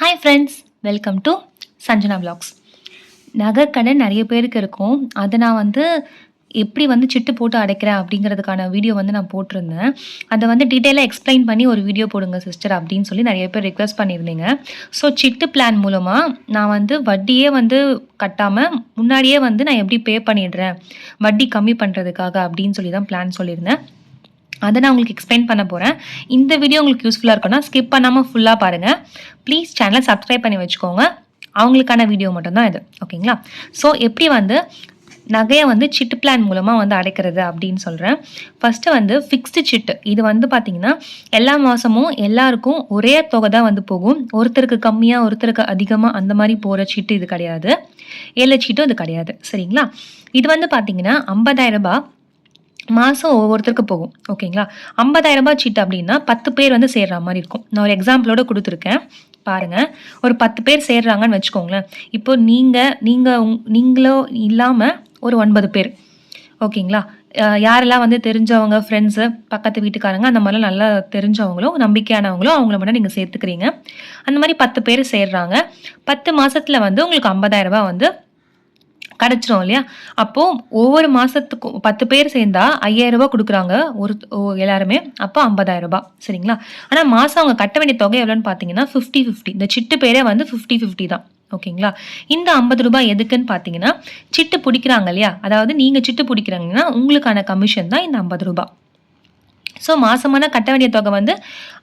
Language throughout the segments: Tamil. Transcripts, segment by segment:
Hi friends welcome to Sanjana vlogs நகைக்கடை நிறைய பேருக்கு இருக்கும். அதை நான் வந்து எப்படி வந்து சிட்டு போட்டு அடைக்கிறேன் அப்படிங்கிறதுக்கான வீடியோ வந்து நான் போட்டிருந்தேன். அதை வந்து டீட்டெயிலாக எக்ஸ்பிளைன் பண்ணி ஒரு வீடியோ போடுங்க சிஸ்டர் அப்படின்னு சொல்லி நிறைய பேர் ரிக்வெஸ்ட் பண்ணியிருந்தீங்க. ஸோ சிட்டு பிளான் மூலமாக நான் வந்து வட்டியே வந்து கட்டாமல் முன்னாடியே வந்து நான் எப்படி பே பண்ணிடுறேன்? வட்டி கம்மி பண்ணுறதுக்காக அப்படின்னு சொல்லி தான் பிளான் சொல்லியிருந்தேன். அதை நான் உங்களுக்கு எக்ஸ்பிளைன் பண்ண போகிறேன் இந்த வீடியோ உங்களுக்கு யூஸ்ஃபுல்லாக இருக்கும்னா ஸ்கிப் பண்ணாமல் ஃபுல்லாக பாருங்கள் ப்ளீஸ் சேனலை சப்ஸ்கிரைப் பண்ணி வச்சுக்கோங்க. அவங்களுக்கான வீடியோ மட்டும்தான் இது. ஓகேங்களா ஸோ எப்படி வந்து நகையை வந்து சிட்டு பிளான் மூலமாக வந்து அடைக்கிறது அப்படின்னு சொல்கிறேன் ஃபஸ்ட்டு வந்து ஃபிக்ஸ்டு சிட்டு இது வந்து பார்த்திங்கன்னா எல்லா மாதமும் எல்லாருக்கும் ஒரே தொகை தான் வந்து போகும். ஒருத்தருக்கு கம்மியாக ஒருத்தருக்கு அதிகமாக அந்த மாதிரி போகிற சீட்டு இது கிடையாது. ஏழை சீட்டும் இது கிடையாது. சரிங்களா? இது வந்து பார்த்திங்கன்னா 50000 ரூபாய் மாதம் ஒவ்வொருத்தருக்கு போகும். ஓகேங்களா? 50000 ரூபாய் சீட்டு அப்படின்னா பத்து பேர் வந்து சேர்ற மாதிரி இருக்கும். நான் ஒரு எக்ஸாம்பிளோட கொடுத்துருக்கேன். பாருங்க. ஒரு பத்து பேர் சேர்றாங்கன்னு வச்சுக்கோங்களேன். இப்போ நீங்கள் நீங்கள் நீங்களோ இல்லாமல் ஒரு ஒன்பது பேர். ஓகேங்களா? யாரெல்லாம் வந்து தெரிஞ்சவங்க ஃப்ரெண்ட்ஸு பக்கத்து வீட்டுக்காரங்க அந்த மாதிரிலாம் நல்லா தெரிஞ்சவங்களோ நம்பிக்கையானவங்களோ அவங்கள மட்டும் நீங்கள் சேர்த்துக்கிறீங்க. அந்த மாதிரி பத்து பேர் சேர்றாங்க. பத்து மாதத்தில் வந்து உங்களுக்கு 50000 ரூபாய் வந்து கிடச்சிரும் இல்லையா? அப்போது ஒவ்வொரு மாதத்துக்கும் பத்து பேர் சேர்ந்தா ஐயாயிரம் ரூபாய் கொடுக்குறாங்க. ஒரு ஓ- எல்லாருமே. அப்போ 50000 ரூபாய். சரிங்களா? ஆனால் மாதம் அவங்க கட்ட வேண்டிய தொகை எவ்வளோன்னு பார்த்தீங்கன்னா ஃபிஃப்டி ஃபிஃப்டி இந்த சிட்டு பேரே வந்து ஃபிஃப்டி ஃபிஃப்டி தான். ஓகேங்களா? இந்த ஐம்பது ரூபாய் எதுக்குன்னு பார்த்தீங்கன்னா சிட்டு பிடிக்கிறாங்க இல்லையா? அதாவது நீங்கள் சிட்டு பிடிக்கிறாங்கன்னா உங்களுக்கான கமிஷன் தான் இந்த ஐம்பது ரூபாய். ஸோ மாதமான கட்ட வேண்டிய தொகை வந்து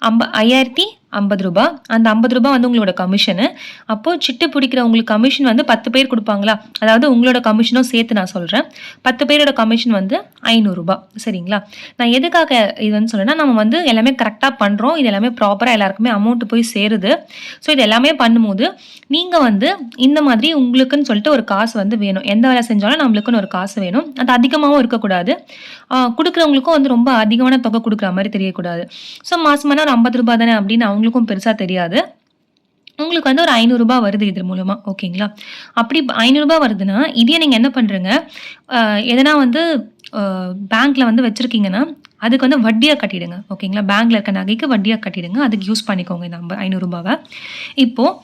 ஐம்ப ஐயாயிரத்தி ஐம்பது ரூபாய் அந்த ஐம்பது ரூபாய் வந்து உங்களோட கமிஷனு அப்போது சிட்டு பிடிக்கிறவங்களுக்கு கமிஷன் வந்து பத்து பேர் கொடுப்பாங்களா? அதாவது உங்களோட கமிஷனும் சேர்த்து நான் சொல்கிறேன் பத்து பேரோட கமிஷன் வந்து ஐநூறுரூபா சரிங்களா? நான் எதுக்காக இது வந்து சொல்றேன்னா நம்ம வந்து எல்லாமே கரெக்டாக பண்ணுறோம் இது எல்லாமே ப்ராப்பராக எல்லாருக்குமே அமௌண்ட்டு போய் சேருது. ஸோ இது எல்லாமே பண்ணும்போது நீங்கள் வந்து இந்த மாதிரி உங்களுக்குன்னு சொல்லிட்டு ஒரு காசு வந்து வேணும். எந்த வேலை செஞ்சாலும் நம்மளுக்குன்னு ஒரு காசு வேணும். அது அதிகமாகவும் இருக்கக்கூடாது. கொடுக்குறவங்களுக்கும் வந்து ரொம்ப அதிகமான தொகை கொடுக்குற மாதிரி தெரியக்கூடாது. ஸோ மாதமான ஒரு ஐம்பது ரூபாய் தானே அப்படின்னு அவங்களுக்கும் பெருசாக தெரியாது. உங்களுக்கு வந்து ஒரு ஐநூறுரூபா வருது இது மூலமாக ஓகேங்களா? அப்படி ஐநூறுரூபா வருதுன்னா இதையே நீங்கள் என்ன பண்ணுறீங்க எதனா வந்து பேங்க்கில் வந்து வச்சுருக்கீங்கன்னா அதுக்கு வந்து வட்டியாக கட்டிடுங்க ஓகேங்களா? பேங்க்கில் இருக்க நகைக்கு வட்டியாக கட்டிடுங்க அதுக்கு யூஸ் பண்ணிக்கோங்க இந்த ஐம்ப ஐநூறுரூபாவை இப்போது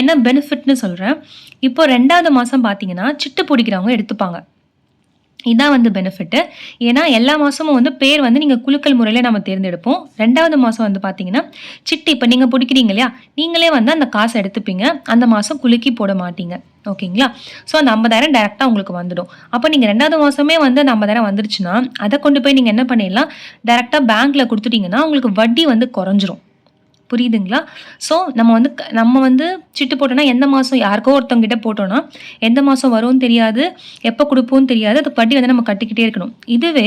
என்ன பெனிஃபிட்னு சொல்கிறேன் இப்போ ரெண்டாவது மாதம் பார்த்தீங்கன்னா சிட்டு பிடிக்கிறவங்க எடுத்துப்பாங்க. இதான் வந்து பெனிஃபிட்டு ஏன்னா எல்லா மாதமும் வந்து பேர் வந்து நீங்கள் குலுக்கல் முறையில் நம்ம தேர்ந்தெடுப்போம். ரெண்டாவது மாதம் வந்து பார்த்தீங்கன்னா சிட்டு இப்போ நீங்கள் பிடிக்கிறீங்க இல்லையா? நீங்களே வந்து அந்த காசை எடுத்துப்பீங்க. அந்த மாதம் குலுக்கி போட மாட்டீங்க. ஓகேங்களா? ஸோ அந்த ஐம்பதாயிரம் டேரெக்டாக உங்களுக்கு வந்துடும். அப்போ நீங்கள் ரெண்டாவது மாதமே வந்து அந்த ஐம்பதாயிரம் வந்துருச்சுன்னா அதை கொண்டு போய் நீங்கள் என்ன பண்ணிடலாம்? டேரெக்டாக பேங்க்கில் கொடுத்துட்டீங்கன்னா உங்களுக்கு வட்டி வந்து குறைஞ்சிரும். புரியுதுங்களா? ஸோ நம்ம வந்து க- நம்ம வந்து சிட்டு போட்டோன்னா எந்த மாதம் யாருக்கோ ஒருத்தவங்கிட்ட போட்டோன்னா எந்த மாதம் வரும்னு தெரியாது எப்போ கொடுப்போம்னு தெரியாது அது வட்டி வந்து நம்ம கட்டிக்கிட்டே இருக்கணும். இதுவே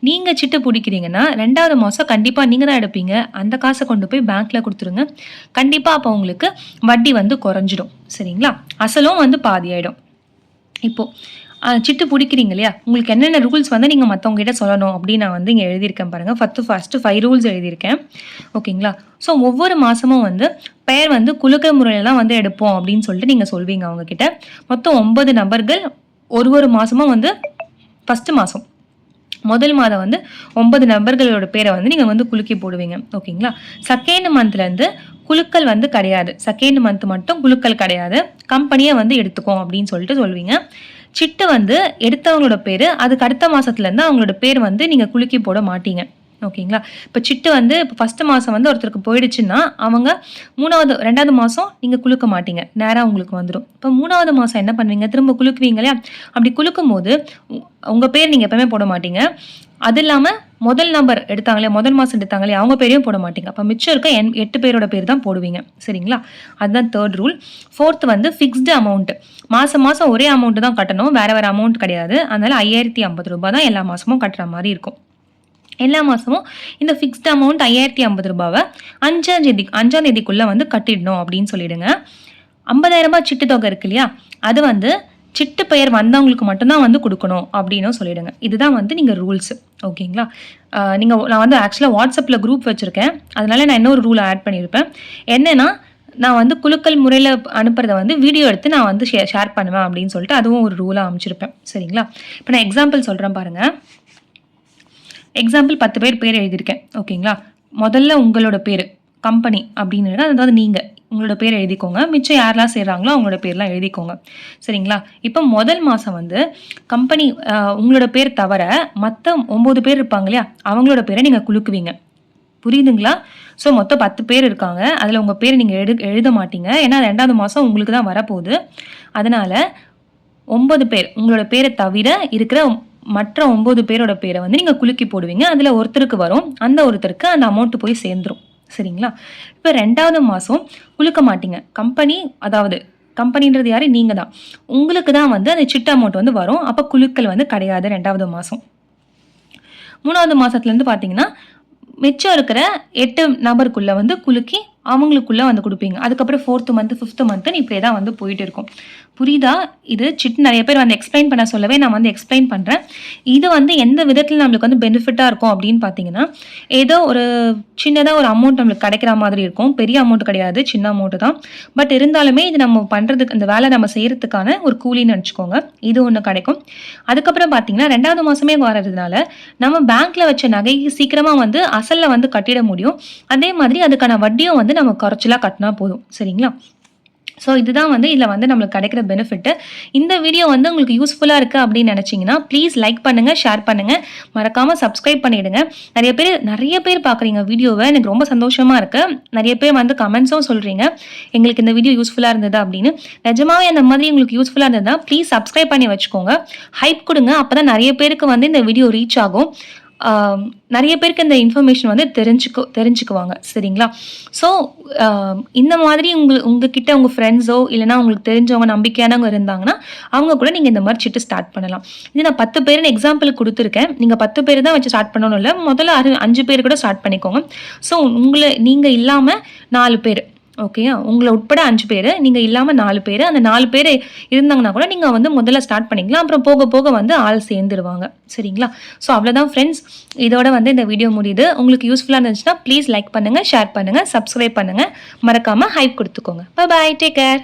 நீங்கள் சிட்டு பிடிக்கிறீங்கன்னா ரெண்டாவது மாதம் கண்டிப்பாக நீங்கள் தான் எடுப்பீங்க. அந்த காசை கொண்டு போய் பேங்க்கில் கொடுத்துருங்க. கண்டிப்பாக அப்போ உங்களுக்கு வட்டி வந்து குறைஞ்சிடும். சரிங்களா? அசலும் வந்து பாதி ஆகிடும் இப்போது சிட்டு பிடிக்கிறீங்க இல்லையா? உங்களுக்கு என்னென்ன ரூல்ஸ் வந்து நீங்கள் மற்றவங்க கிட்ட சொல்லணும் அப்படின்னு நான் வந்து இங்கே எழுதியிருக்கேன் பாருங்கள் ஃபஸ்ட்டு ஃபஸ்ட்டு ஃபைவ் ரூல்ஸ் எழுதியிருக்கேன். ஓகேங்களா ஸோ ஒவ்வொரு மாதமும் வந்து பெயர் வந்து குலுக்க தான் வந்து எடுப்போம் அப்படின்னு சொல்லிட்டு நீங்கள் சொல்வீங்க அவங்கக்கிட்ட மொத்தம் ஒன்பது நபர்கள் ஒரு ஒரு மாதமும் வந்து ஃபஸ்ட்டு மாதம் முதல் மாதம் வந்து ஒன்பது நபர்களோட பேரை வந்து நீங்கள் வந்து குலுக்கி போடுவீங்க. ஓகேங்களா செகண்ட் மந்த்லேருந்து குலுக்கல் வந்து கிடையாது. செகண்ட் மந்த் மட்டும் குலுக்கல் கிடையாது. கம்பெனியை வந்து எடுத்துக்கோம் அப்படின்னு சொல்லிட்டு சொல்வீங்க. சிட்டு வந்து எடுத்தவங்களோட பேர் அதுக்கு அடுத்த மாதத்துலேருந்து அவங்களோட பேர் வந்து நீங்கள் குலுக்கி போட மாட்டீங்க. ஓகேங்களா? இப்போ சிட்டு வந்து இப்போ ஃபஸ்ட்டு மாதம் வந்து ஒருத்தருக்கு போயிடுச்சுன்னா அவங்க மூணாவது ரெண்டாவது மாதம் நீங்கள் குலுக்க மாட்டீங்க. நேராக உங்களுக்கு வந்துடும் இப்போ மூணாவது மாதம் என்ன பண்ணுவீங்க? திரும்ப குலுக்குவீங்க இல்லையா? அப்படி குலுக்கும் போது உங்கள் பேர் நீங்கள் எப்போவுமே போட மாட்டீங்க. அது இல்லாமல் முதல் நம்பர் எடுத்தாங்களே முதல் மாதம் எடுத்தாங்களே அவங்க பேரையும் போட மாட்டீங்க. அப்போ மிச்சம் இருக்க என் எட்டு பேரோட பேர் தான் போடுவீங்க. சரிங்களா? அதுதான் தேர்ட் ரூல் ஃபோர்த் வந்து ஃபிக்ஸ்டு அமௌண்ட் மாதம் மாதம் ஒரே அமௌண்ட்டு தான் கட்டணும். வேறு வேறு அமௌண்ட் கிடையாது. அதனால் ஐயாயிரத்தி ஐம்பது ரூபாய் தான் எல்லா மாதமும் கட்டுற மாதிரி இருக்கும். எல்லா மாதமும் இந்த ஃபிக்ஸ்ட் அமௌண்ட் ஐயாயிரத்தி ஐம்பது ரூபாவை அஞ்சாம் தேதி அஞ்சாம் தேதிக்குள்ளே வந்து கட்டிடணும் அப்படின்னு சொல்லிடுங்க. ஐம்பதாயிரம் ரூபாய் சிட்டு தொகை இருக்கு இல்லையா? அது வந்து சிட்டு பெயர் வந்தவங்களுக்கு மட்டும்தான் வந்து கொடுக்கணும் அப்படின்னும் சொல்லிடுங்க. இதுதான் வந்து நீங்கள் ரூல்ஸ் ஓகேங்களா நீங்கள் நான் வந்து ஆக்சுவலாக வாட்ஸ்அப்பில் குரூப் வச்சுருக்கேன். அதனால நான் இன்னொரு ரூல் ஆட் பண்ணியிருப்பேன் என்னென்னா நான் வந்து குலுக்கல் முறையில் அனுப்புறத வந்து வீடியோ எடுத்து நான் வந்து ஷே ஷேர் பண்ணுவேன் அப்படின்னு சொல்லிட்டு அதுவும் ஒரு ரூலாக அமைச்சிருப்பேன். சரிங்களா? இப்போ நான் எக்ஸாம்பிள் சொல்கிறேன் பாருங்கள் எக்ஸாம்பிள் பத்து பேர் பேர் எழுதியிருக்கேன் ஓகேங்களா முதல்ல உங்களோட பேர் கம்பெனி அப்படின்னு அதாவது நீங்கள் உங்களோட பேர் எழுதிக்கோங்க. மிச்சம் யாரெல்லாம் செய்கிறாங்களோ அவங்களோட பேர்லாம் எழுதிக்கோங்க. சரிங்களா? இப்போ முதல் மாதம் வந்து கம்பெனி உங்களோட பேர் தவிர மற்ற ஒம்பது பேர் இருப்பாங்க இல்லையா? அவங்களோட பேரை நீங்கள் குலுக்குவீங்க. புரியுதுங்களா? ஸோ மொத்தம் பத்து பேர் இருக்காங்க. அதில் உங்கள் பேர் நீங்கள் எழு எழுத மாட்டீங்க. ஏன்னா ரெண்டாவது மாதம் உங்களுக்கு தான் வரப்போகுது. அதனால் ஒம்பது பேர் உங்களோட பேரை தவிர இருக்கிற மற்ற ஒம்பது பேரோட பேரை வந்து நீங்கள் குலுக்கி போடுவீங்க. அதில் ஒருத்தருக்கு வரும். அந்த ஒருத்தருக்கு அந்த அமௌண்ட்டு போய் சேர்ந்துரும். சரிங்களா? இப்போ ரெண்டாவது மாதம் குலுக்க மாட்டீங்க. கம்பெனி அதாவது கம்பெனின்றது யார்? நீங்கள் தான் உங்களுக்கு தான் வந்து அந்த சிட்டு அமௌண்ட் வந்து வரும். அப்போ குழுக்கள் வந்து கிடையாது ரெண்டாவது மாதம் மூணாவது மாதத்துலேருந்து பார்த்தீங்கன்னா மிச்சம் இருக்கிற எட்டு நபருக்குள்ளே வந்து குலுக்கி அவங்களுக்குள்ளே வந்து கொடுப்பீங்க. அதுக்கப்புறம் ஃபோர்த்து மந்த்து ஃபிஃப்த்து மந்த்து இப்படியே தான் வந்து போயிட்டு இருக்கும். புரியுதா? இது சிட் நிறைய பேர் வந்து எக்ஸ்பிளைன் பண்ண சொல்லவே நான் வந்து எக்ஸ்பிளைன் பண்ணுறேன் இது வந்து எந்த விதத்தில் நம்மளுக்கு வந்து பெனிஃபிட்டாக இருக்கும் அப்படின்னு பார்த்தீங்கன்னா ஏதோ ஒரு சின்னதாக ஒரு அமௌண்ட் நம்மளுக்கு கிடைக்கிற மாதிரி இருக்கும். பெரிய அமௌண்ட் கிடையாது சின்ன அமௌண்ட்டு தான். பட் இருந்தாலுமே இது நம்ம பண்ணுறதுக்கு இந்த வேலை நம்ம செய்கிறதுக்கான ஒரு கூலின்னு நினச்சிக்கோங்க. இது ஒன்று கிடைக்கும். அதுக்கப்புறம் பார்த்தீங்கன்னா ரெண்டாவது மாதமே வரதுனால நம்ம பேங்க்கில் வச்ச நகை சீக்கிரமாக வந்து அசலில் வந்து கட்டிட முடியும். அதே மாதிரி அதுக்கான வட்டியும் வந்து நம்ம குறைச்சலாக கட்டினா போதும். சரிங்களா? ஸோ இதுதான் வந்து இதில் வந்து நம்மளுக்கு கிடைக்கிற பெனிஃபிட்டு இந்த வீடியோ வந்து உங்களுக்கு யூஸ்ஃபுல்லாக இருக்குது அப்படின்னு நினச்சிங்கன்னா ப்ளீஸ் லைக் பண்ணுங்கள் ஷேர் பண்ணுங்கள் மறக்காமல் சப்ஸ்கிரைப் பண்ணிவிடுங்க நிறைய பேர் நிறைய பேர் பார்க்குறீங்க வீடியோவை எனக்கு ரொம்ப சந்தோஷமாக இருக்குது நிறைய பேர் வந்து கமெண்ட்ஸும் சொல்கிறீங்க எங்களுக்கு இந்த வீடியோ யூஸ்ஃபுல்லாக இருந்தது அப்படின்னு. நிஜமாவே அந்த மாதிரி உங்களுக்கு யூஸ்ஃபுல்லாக இருந்ததுன்னா ப்ளீஸ் சப்ஸ்கிரைப் பண்ணி வச்சுக்கோங்க. ஹைப் கொடுங்க. அப்போ தான் நிறைய பேருக்கு வந்து இந்த வீடியோ ரீச் ஆகும். நிறைய பேருக்கு இந்த இன்ஃபர்மேஷன் வந்து தெரிஞ்சுக்கோ தெரிஞ்சுக்குவாங்க சரிங்களா? ஸோ இந்த மாதிரி உங்கள் உங்ககிட்ட உங்கள் ஃப்ரெண்ட்ஸோ இல்லைனா உங்களுக்கு தெரிஞ்சவங்க நம்பிக்கையானவங்க இருந்தாங்கன்னா அவங்க கூட நீங்கள் இந்த மாதிரி சிட்டு ஸ்டார்ட் பண்ணலாம். இது நான் பத்து பேருன்னு எக்ஸாம்பிள் கொடுத்துருக்கேன். நீங்கள் பத்து பேர் தான் வச்சு ஸ்டார்ட் பண்ணணும் இல்லை முதல்ல அறு அஞ்சு பேர் கூட ஸ்டார்ட் பண்ணிக்கோங்க. ஸோ உங்களை நீங்கள் இல்லாமல் நாலு பேர். ஓகேயா உங்களை உட்பட அஞ்சு பேர் நீங்கள் இல்லாமல் நாலு பேர் அந்த நாலு பேர் இருந்தாங்கன்னா கூட நீங்கள் வந்து முதல்ல ஸ்டார்ட் பண்ணிக்கலாம் அப்புறம் போக போக வந்து ஆள் சேர்ந்துருவாங்க. சரிங்களா? ஸோ அவ்வளோதான் ஃப்ரெண்ட்ஸ் இதோட வந்து இந்த வீடியோ முடியுது. உங்களுக்கு யூஸ்ஃபுல்லாக இருந்துச்சுன்னா ப்ளீஸ் லைக் பண்ணுங்கள் ஷேர் பண்ணுங்கள் சப்ஸ்கிரைப் பண்ணுங்கள் மறக்காமல் ஹைப் கொடுத்துக்கோங்க. Bye take care